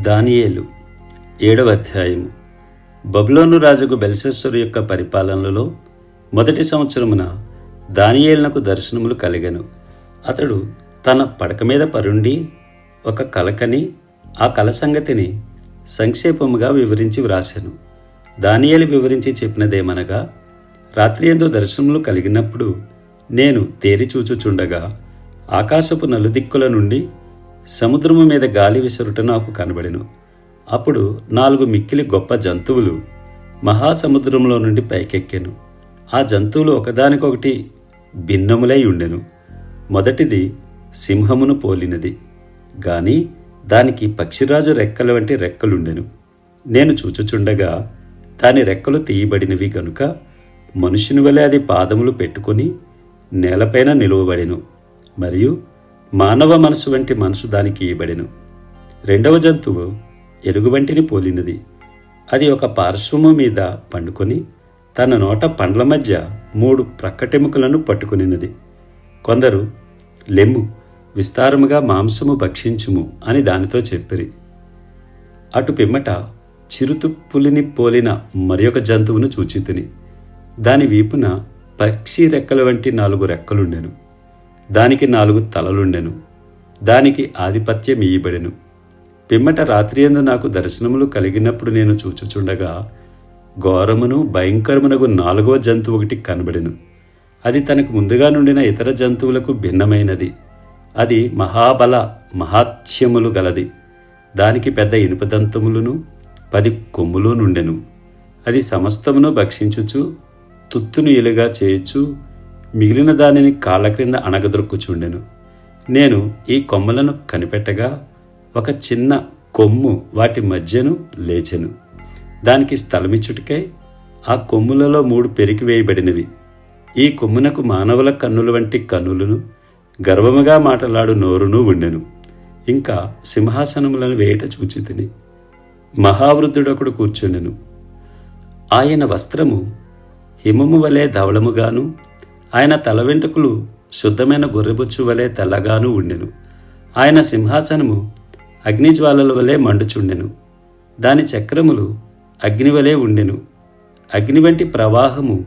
దానియేలు ఏడవ అధ్యాయము. బబులోను రాజుకు బెల్సెస్సరు యొక్క పరిపాలనలో మొదటి సంవత్సరమున దానియేలునకు దర్శనములు కలిగను. అతడు తన పడక మీద పరుండి ఒక కలకని ఆ కల సంగతిని సంక్షేపముగా వివరించి వ్రాసెను. దానియేలు వివరించి చెప్పినదేమనగా రాత్రి ఎందు దర్శనములు కలిగినప్పుడు నేను తేరి చూచుచుండగా ఆకాశపు నలుదిక్కుల నుండి సముద్రము మీద గాలి విసురుట నాకు కనబడెను. అప్పుడు నాలుగు మిక్కిలి గొప్ప జంతువులు మహాసముద్రంలో నుండి పైకెక్కాను. ఆ జంతువులు ఒకదానికొకటి భిన్నములై ఉండెను. మొదటిది సింహమును పోలినది. గాని దానికి పక్షిరాజు రెక్కల వంటి రెక్కలుండెను. నేను చూచుచుండగా దాని రెక్కలు తీయబడినవి గనుక మనుషుని వలె అది పాదములు పెట్టుకొని నేలపైన నిలువబడెను. మరియు మానవ మనసు వంటి మనసు దానికి ఇయ్యబడెను. రెండవ జంతువు ఎలుగుబంటిని పోలినది. అది ఒక పార్శ్వము మీద పండుకొని తన నోట పండ్ల మధ్య మూడు ప్రక్కటెముకలను పట్టుకునినది. కొందరు లెమ్ము విస్తారముగా మాంసము భక్షించుము అని దానితో చెప్పిరి. అటు పిమ్మట చిరుతుప్పులిని పోలిన మరొక జంతువును చూచితిని. దాని వీపున పక్షి రెక్కల వంటి నాలుగు రెక్కలుండెను. దానికి నాలుగు తలలుండెను. దానికి ఆధిపత్యం ఇయ్యబడెను. పిమ్మట రాత్రియందు నాకు దర్శనములు కలిగినప్పుడు నేను చూచుచుండగా ఘోరమును భయంకరమునకు నాలుగవ జంతువు ఒకటి కనబడెను. అది తనకు ముందుగా నుండిన ఇతర జంతువులకు భిన్నమైనది. అది మహాబల మహాత్యములు గలది. దానికి పెద్ద ఇనుపదంతములను పది కొమ్ములు నుండెను. అది సమస్తమును భక్షించుచు తుత్తును ఇలుగా చేయుచు మిగిలిన దానిని కాళ్ళ క్రింద అణగదొరుకుచుండెను. నేను ఈ కొమ్మలను కనిపెట్టగా ఒక చిన్న కొమ్ము వాటి మధ్యను లేచెను. దానికి స్థలమిచ్చుటికై ఆ కొమ్ములలో మూడు పెరికి వేయబడినవి. ఈ కొమ్మునకు మానవుల కన్నుల వంటి కన్నులను గర్వముగా మాటలాడు నోరును ఉండెను. ఇంకా సింహాసనములను వేయట చూచి తిని మహావృద్ధుడొకడు కూర్చుండెను. ఆయన వస్త్రము హిమము వలె ధవళముగాను ఆయన తల వెంట్రుకలు శుద్ధమైన గొర్రెబొచ్చు వలె తెల్లగాను ఉండెను. ఆయన సింహాసనము అగ్నిజ్వాలల వలె మండుచుండెను. దాని చక్రములు అగ్ని వలె ఉండెను. అగ్ని వంటి ప్రవాహము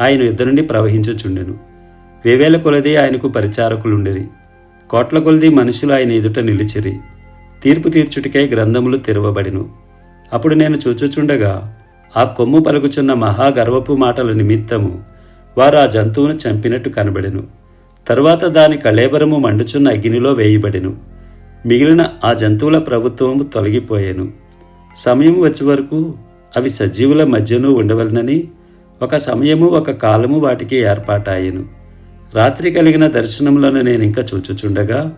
ఆయన యుద్ధ నుండి ప్రవహించుచుండెను. వేవేల కొలది ఆయనకు పరిచారకులుండిరి. కోట్ల కొలది మనుషులు ఆయన ఎదుట నిలిచిరి. తీర్పు తీర్చుటికై గ్రంథములు తెరవబడిను. అప్పుడు నేను చూచుచుండగా ఆ కొమ్ము పలుకుచున్న మహాగర్వపు మాటల నిమిత్తము వారు ఆ జంతువును చంపినట్టు కనబడెను. తరువాత దాని కళేబరము మండుచున్న అగ్నిలో వేయబడెను. మిగిలిన ఆ జంతువుల ప్రభుత్వము తొలగిపోయాను. సమయం వచ్చే వరకు అవి సజీవుల మధ్యను ఉండవలనని ఒక సమయము ఒక కాలము వాటికి ఏర్పాటాయెను. రాత్రి కలిగిన దర్శనములను నేను ఇంకా చూచుచుండగా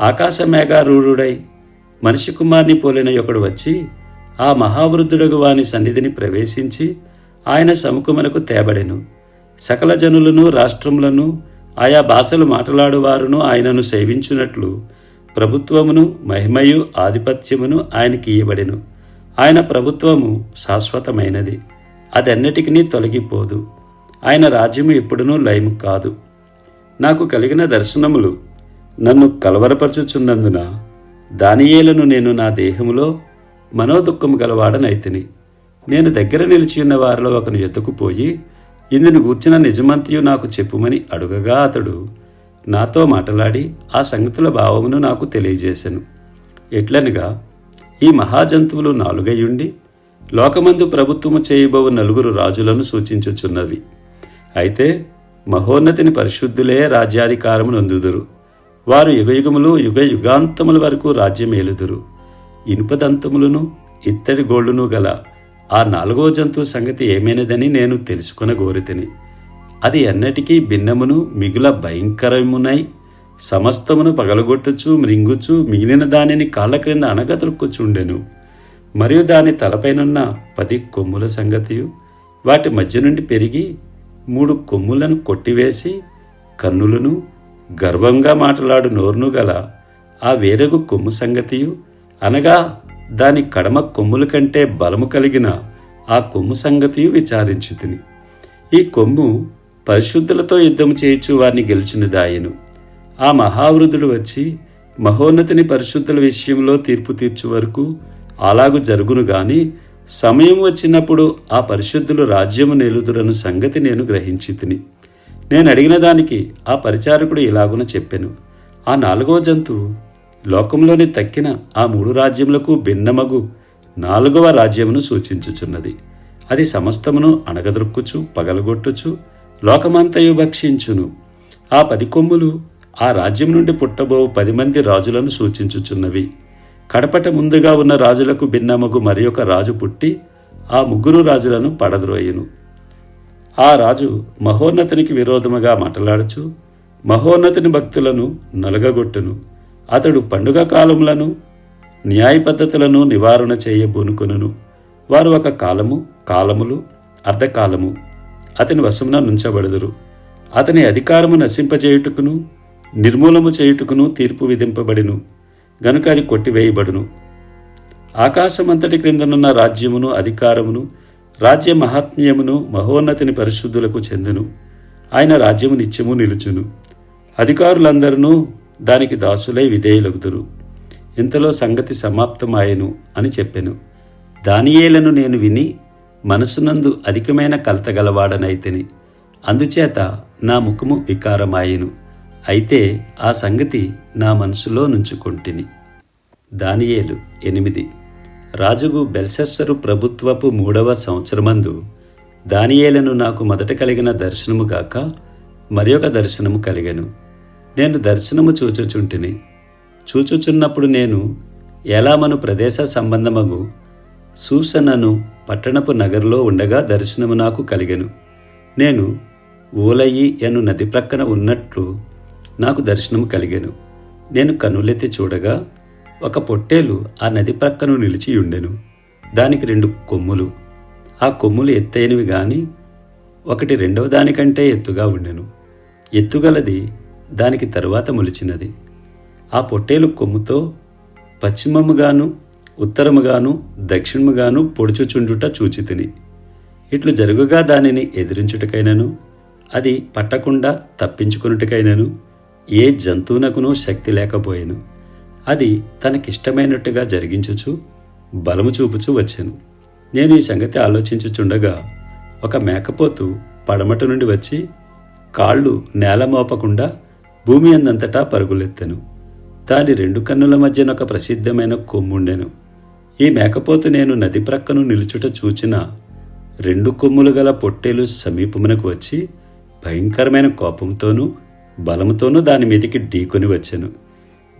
ఆకాశ మేఘారూఢుడై మనిషి కుమార్ని పోలిన ఒకడు వచ్చి ఆ మహావృద్ధుడగు వాని సన్నిధిని ప్రవేశించి ఆయన సముఖమునకు తేబడెను. సకల జనులను రాష్ట్రములను ఆయా భాషలు మాట్లాడువారును ఆయనను సేవించున్నట్లు ప్రభుత్వమును మహిమయు ఆధిపత్యమును ఆయనకి ఇవ్వబడెను ఆయన ప్రభుత్వము శాశ్వతమైనది. అదన్నిటికీ తొలగిపోదు. ఆయన రాజ్యము ఎప్పుడునూ లయము కాదు. నాకు కలిగిన దర్శనములు నన్ను కలవరపరచుచున్నందున దానియేలను నేను నా దేహములో మనోదుఖము గలవాడనైతిని. నేను దగ్గర నిలిచి ఉన్న వారిలో ఒకను ఎత్తుకుపోయి ఇందును గూర్చిన నిజమంతియు నాకు చెప్పుమని అడుగగా అతడు నాతో మాట్లాడి ఆ సంగతుల భావమును నాకు తెలియజేశాను ఎట్లనగా ఈ మహాజంతువులు నాలుగయ్యుండి లోకమందు ప్రభుత్వము చేయబోవు నలుగురు రాజులను సూచించుచున్నవి. అయితే మహోన్నతిని పరిశుద్ధులే రాజ్యాధికారము నొందుదురు. వారు యుగయుగములు యుగ యుగాంతముల వరకు రాజ్యమేలుదురు. ఇనుపదంతములను ఇత్తడి గోళ్ళును గల ఆ నాలుగో జంతువు సంగతి ఏమైనదని నేను తెలుసుకున గోరితిని. అది ఎన్నటికీ భిన్నమును మిగుల భయంకరమునై సమస్తమును పగలగొట్టుచు మృంగుచు మిగిలిన దానిని కాళ్ళ క్రింద అణగదొరుక్కుచుండెను మరియు దాని తలపైనున్న పది కొమ్ముల సంగతియు వాటి మధ్య నుండి పెరిగి మూడు కొమ్ములను కొట్టివేసి కన్నులను గర్వంగా మాట్లాడు నోరును గల ఆ వేరగు కొమ్ము సంగతియు అనగా దాని కడమ కొమ్ముల కంటే బలము కలిగిన ఆ కొమ్ము సంగతి విచారించి తిని. ఈ కొమ్ము పరిశుద్ధులతో యుద్ధము చేయించు వారిని గెలిచినదాయను. ఆ మహావృధుడు వచ్చి మహోన్నతిని పరిశుద్ధుల విషయంలో తీర్పు తీర్చు వరకు అలాగు జరుగును గాని సమయం వచ్చినప్పుడు ఆ పరిశుద్ధులు రాజ్యము నిలుదురను సంగతి నేను గ్రహించి తిని. నేను అడిగిన దానికి ఆ పరిచారకుడు ఇలాగున చెప్పాను. ఆ నాలుగవ జంతువు లోకంలోని తక్కిన ఆ మూడు రాజ్యములకు భిన్నమగు నాలుగవ రాజ్యమును సూచించుచున్నది. అది సమస్తమును అణగదొక్కుచు పగలగొట్టుచు లోకమంతయు భక్షించును. ఆ పది కొమ్ములు ఆ రాజ్యం నుండి పుట్టబో పది మంది రాజులను సూచించుచున్నవి. కడపట ముందుగా ఉన్న రాజులకు భిన్నమగు మరి ఒక రాజు పుట్టి ఆ ముగ్గురు రాజులను పడద్రోయును. ఆ రాజు మహోన్నతునికి విరోధముగా మాట్లాడుచు మహోన్నతుని భక్తులను నలగగొట్టును. అతడు పండుగ కాలములను న్యాయ పద్ధతులను నివారణ చేయబూనుకొనును. వారు ఒక కాలము కాలములు అర్ధకాలము అతని వశమున నుంచబడుదురు. అతని అధికారము నశింపజేయుటకును నిర్మూలము చేయుటకును తీర్పు విధింపబడిను. గనుక అది కొట్టివేయబడును. ఆకాశమంతటి క్రిందనున్న రాజ్యమును అధికారమును రాజ్య మహాత్మ్యమును మహోన్నతిని పరిశుద్ధులకు చెందును. ఆయన రాజ్యము నిత్యము నిలుచును. అధికారులందరూ దానికి దాసులై విధేయులగుదురు. ఇంతలో సంగతి సమాప్తమాయెను అని చెప్పెను. దానియేలను నేను విని మనసునందు అధికమైన కలతగలవాడనైతిని అందుచేత నా ముఖము వికారమాయెను. అయితే ఆ సంగతి నా మనసులో నుంచుకొంటిని. దానియేలు ఎనిమిది. రాజుగు బెల్సెస్సరు ప్రభుత్వపు మూడవ సంవత్సరమందు దానియేలను నాకు మొదట కలిగిన దర్శనము గాక మరి ఒక దర్శనము కలిగను. నేను దర్శనము చూచుచుంటిని. చూచుచున్నప్పుడు నేను ఎలామను ప్రదేశ సంబంధమగు సూసనను పట్టణపు నగరులో ఉండగా దర్శనము నాకు కలిగెను. నేను ఊలయి అను నది ప్రక్కన ఉన్నట్లు నాకు దర్శనం కలిగెను. నేను కనులెత్తి చూడగా ఒక పొట్టేలు ఆ నది ప్రక్కను నిలిచి ఉండెను దానికి రెండు కొమ్ములు. ఆ కొమ్ములు ఎత్తైనవి కానీ ఒకటి రెండవ దానికంటే ఎత్తుగా ఉండెను. ఎత్తుగలది దానికి తరువాత మొలిచినది. ఆ పొట్టేలు కొమ్ముతో పశ్చిమముగాను ఉత్తరముగాను దక్షిణముగాను పొడుచుచుండుట చూచితిని. ఇట్లు జరుగుగా దానిని ఎదిరించుటకైనను అది పట్టకుండా తప్పించుకున్నట్టుకైనను ఏ జంతువునకునూ శక్తి లేకపోయాను. అది తనకిష్టమైనట్టుగా జరిగించుచు బలము చూపుచూ వచ్చాను. నేను ఈ సంగతి ఆలోచించుచుండగా ఒక మేకపోతు పడమట నుండి వచ్చి కాళ్ళు నేల మోపకుండా భూమి అందంతటా పరుగులెత్తెను. దాని రెండు కన్నుల మధ్యన ఒక ప్రసిద్ధమైన కొమ్ముండెను. ఈ మేకపోతు నేను నది ప్రక్కను నిలుచుట చూచిన రెండు కొమ్ములు గల పొట్టేలు సమీపమునకు వచ్చి భయంకరమైన కోపంతోనూ బలముతోనూ దాని మీదికి ఢీకొని వచ్చాను.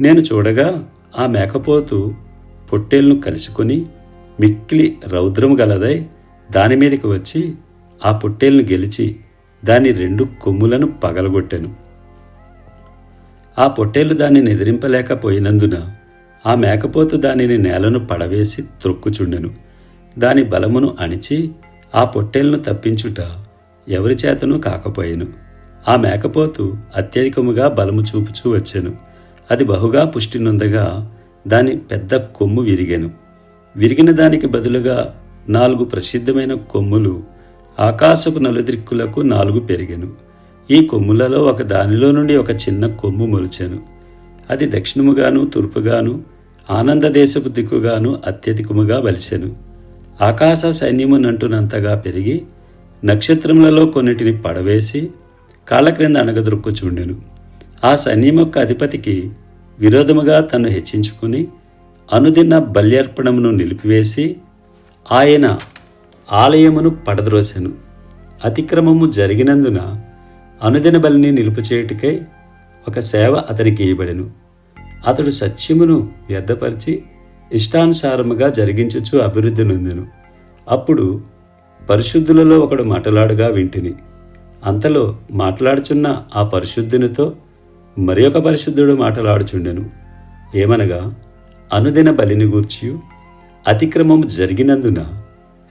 నేను చూడగా ఆ మేకపోతు పొట్టేలను కలుసుకొని మిక్కిలి రౌద్రము గలదై దాని మీదకి వచ్చి ఆ పొట్టేలును గెలిచి దాని రెండు కొమ్ములను పగలగొట్టాను. ఆ పొట్టేలు దానిని ఎదిరింపలేకపోయినందున ఆ మేకపోతు దానిని నేలను పడవేసి త్రొక్కుచుండెను. దాని బలమును అణిచి ఆ పొట్టేలను తప్పించుట ఎవరి చేతనూ కాకపోయెను. ఆ మేకపోతు అత్యధికముగా బలము చూపుచూ వచ్చెను. అది బహుగా పుష్టినుందగా దాని పెద్ద కొమ్ము విరిగెను. విరిగిన దానికి బదులుగా నాలుగు ప్రసిద్ధమైన కొమ్ములు ఆకాశపు నలుదిక్కులకు నాలుగు పెరిగెను. ఈ కొమ్ములలో ఒక దానిలో నుండి ఒక చిన్న కొమ్ము మొలిచెను. అది దక్షిణముగాను తూర్పుగాను ఆనందదేశపు దిక్కుగాను అత్యధికముగా వలిసెను ఆకాశ సైన్యమునంటునంతగా పెరిగి నక్షత్రములలో కొన్నిటిని పడవేసి కాళ్ళ క్రింద అణగదొరుక్కుచుండెను ఆ సైన్యం యొక్క అధిపతికి విరోధముగా తను హెచ్చించుకుని అనుదిన బల్యర్పణమును నిలిపివేసి ఆయన ఆలయమును పడద్రోసెను. అతిక్రమము జరిగినందున అనుదిన బలిని నిలుపుచేయుటకై ఒక సేవ అతనికి ఇవ్వబడెను అతడు సత్యమును వ్యర్థపరిచి ఇష్టానుసారముగా జరిగించుచు అభివృద్ధి నొందెను. అప్పుడు పరిశుద్ధులలో ఒకడు మాటలాడుగా వింటిని. అంతలో మాట్లాడుచున్న ఆ పరిశుద్ధునితో మరి ఒక పరిశుద్ధుడు మాట్లాడుచుండెను. ఏమనగా అనుదిన బలిని గూర్చి అతిక్రమము జరిగినందున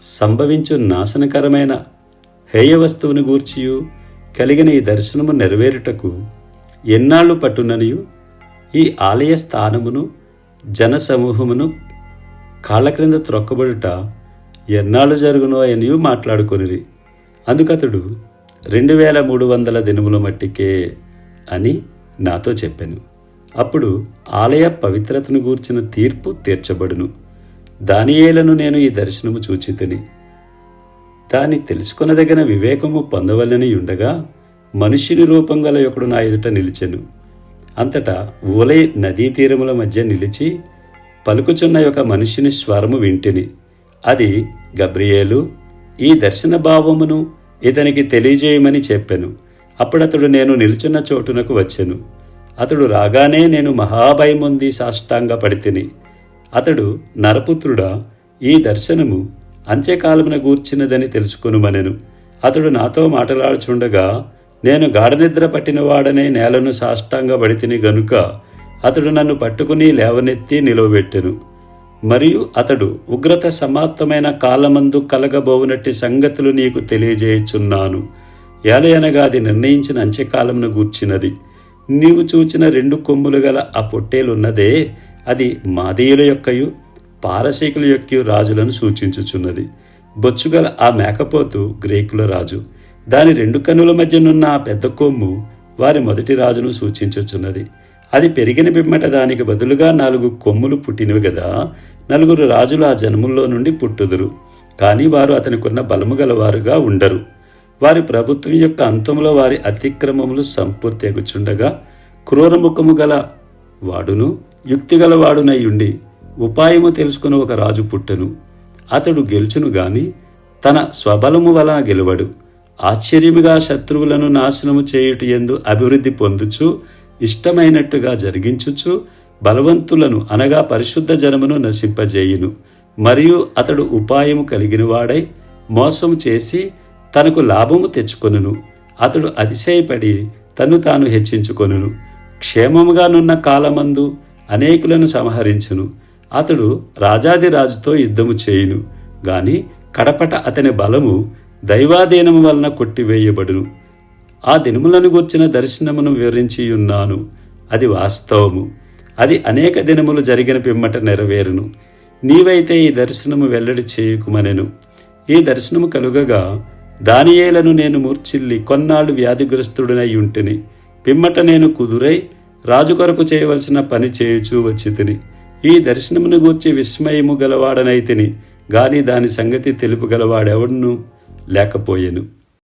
సంభవించు నాశనకరమైన హేయ వస్తువుని గూర్చియు కలిగిన ఈ దర్శనము నెరవేరుటకు ఎన్నాళ్ళు పట్టుననియు? ఈ ఆలయ స్థానమును జనసమూహమును కాళ్ళ క్రింద త్రొక్కబడుట ఎన్నాళ్ళు జరుగునో అనియు మాట్లాడుకొనిరి. అందుకతడు రెండు వేల మూడు వందల దినముల మట్టికే అని నాతో చెప్పాను. అప్పుడు ఆలయ పవిత్రతను గూర్చిన తీర్పు తీర్చబడును. దానియేలను నేను ఈ దర్శనము చూచితిని. దాన్ని తెలుసుకొనదగిన వివేకము పొందవలని ఉండగా మనుష్యుని రూపం గల ఒకడు నా ఎదుట నిలిచెను. అంతటా ఊలై నదీ తీరముల మధ్య నిలిచి పలుకుచున్న ఒక మనిషిని స్వరము వింటిని. అది గబ్రియేలు ఈ దర్శన భావమును ఇతనికి తెలియజేయమని చెప్పాను. అప్పుడతడు నేను నిలుచున్న చోటునకు వచ్చెను. అతడు రాగానే నేను మహాభయముంది సాష్టాంగ పడితిని అతడు నరపుత్రుడా ఈ దర్శనము అంత్యకాలమున గూర్చినదని తెలుసుకొనుమనెను. అతడు నాతో మాటలాడుచుండగా నేను గాఢనిద్ర పట్టినవాడనే నేలను సాష్టాంగపడితిని గనుక అతడు నన్ను పట్టుకుని లేవనెత్తి నిలవబెట్టెను. మరియు అతడు ఉగ్రత సమాప్తమైన కాలమందు కలగబోవునట్టి సంగతులు నీకు తెలియజేయుచున్నాను. ఏలయనగా అది నిర్ణయించిన అంత్యకాలమును గూర్చినది. నీవు చూచిన రెండు కొమ్ములు గల ఆ పొట్టేలున్నదే అది మాదీయుల యొక్కయు. పారసీకుల యొక్క రాజులను సూచించుచున్నది. బొచ్చుగల ఆ మేకపోతు గ్రేకుల రాజు. దాని రెండు కన్నుల మధ్యనున్న ఆ పెద్ద కొమ్ము వారి మొదటి రాజును సూచించుచున్నది. అది పెరిగిన పిమ్మట దానికి బదులుగా నాలుగు కొమ్ములు పుట్టినవి కదా నలుగురు రాజులు ఆ జన్ముల్లో నుండి పుట్టుదురు. కానీ వారు అతనికున్న బలము గలవారుగా ఉండరు. వారి ప్రభుత్వం యొక్క అంతంలో వారి అతిక్రమములు సంపూర్తి ఎగుచుండగా క్రూరముఖము గల వాడును యుక్తిగలవాడునై ఉండి ఉపాయము తెలుసుకుని ఒక రాజు పుట్టెను. అతడు గెలుచును గాని తన స్వబలము వలన గెలువడు. ఆశ్చర్యముగా శత్రువులను నాశనము చేయుట ఎందు అభివృద్ధి పొందుచు ఇష్టమైనట్టుగా జరిగించుచు బలవంతులను అనగా పరిశుద్ధ జనమును నశింపజేయును. మరియు అతడు ఉపాయము కలిగినవాడై మోసం చేసి తనకు లాభము తెచ్చుకొనును. అతడు అతిశయపడి తను తాను హెచ్చించుకొనును. క్షేమముగానున్న కాలమందు అనేకులను సంహరించును. అతడు రాజాదిరాజుతో యుద్ధము చేయును గాని కడపట అతని బలము దైవాధీనము వలన కొట్టివేయబడును. ఆ దినములను గూర్చిన దర్శనమును వివరించి ఉన్నాను అది వాస్తవము. అది అనేక దినములు జరిగిన పిమ్మట నెరవేరును. నీవైతే ఈ దర్శనము వెల్లడి చేయకుమనెను. ఈ దర్శనము కలుగగా దానియేలను నేను మూర్చిల్లి కొన్నాళ్ళు వ్యాధిగ్రస్తుడనై ఉంటిని. పిమ్మట నేను కుదురై రాజు కొరకు చేయవలసిన పని చేయుచూ వచ్చి తిని ఈ దర్శనమును గూర్చి విస్మయము గలవాడనైతిని గాని దాని సంగతి తెలుపగలవాడెవడును లేకపోయెను.